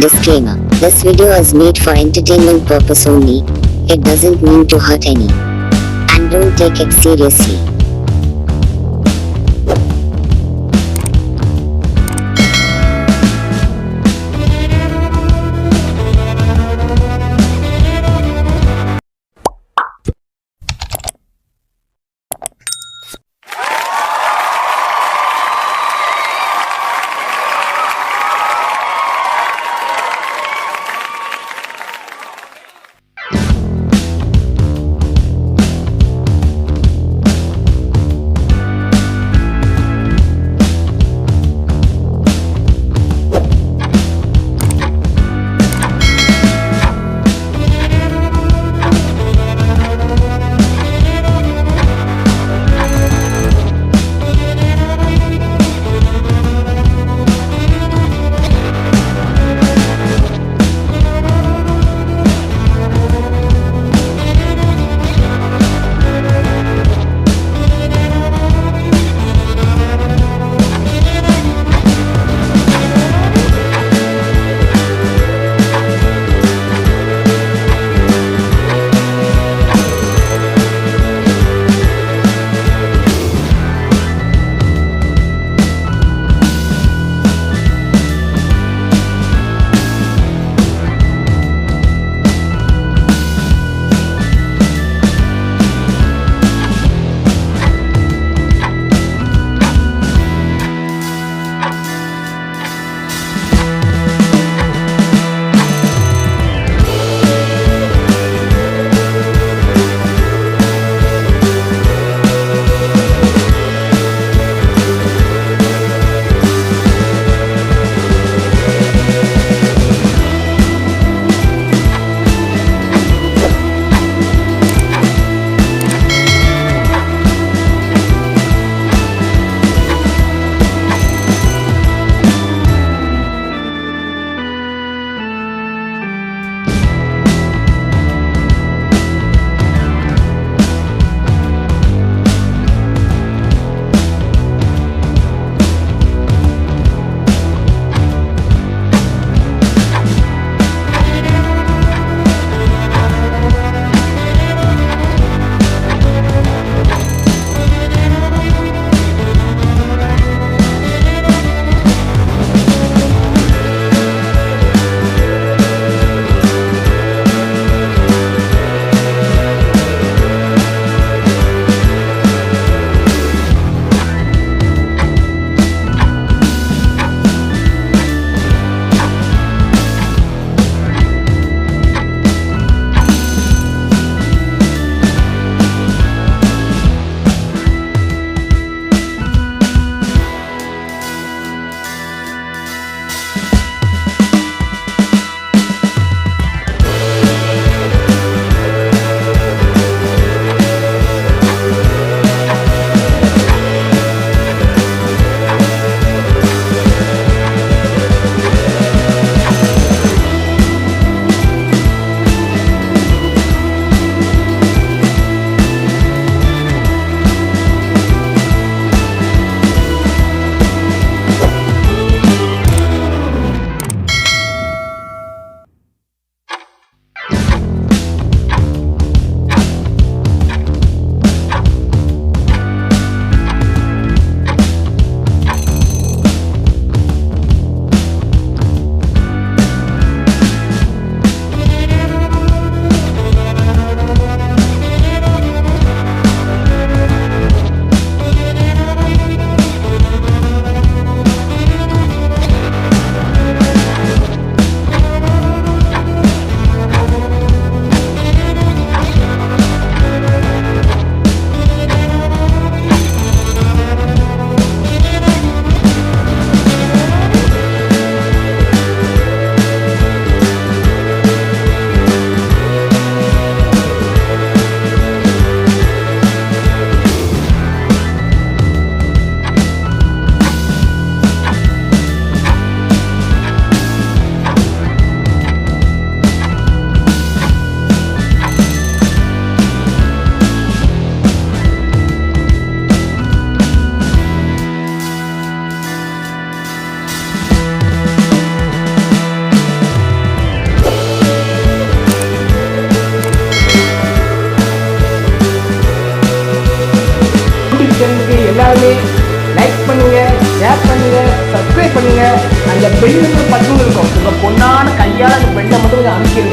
Disclaimer This video is made for entertainment purpose only. It doesn't mean to hurt any. And don't take it seriously. எல்லாருமே like பண்ணுங்க share பண்ணுங்க subscribe பண்ணுங்க. அந்த bell button இருக்கும். உங்க பொண்ணான கையால் அந்த பெண்ணை மட்டும் கொஞ்சம்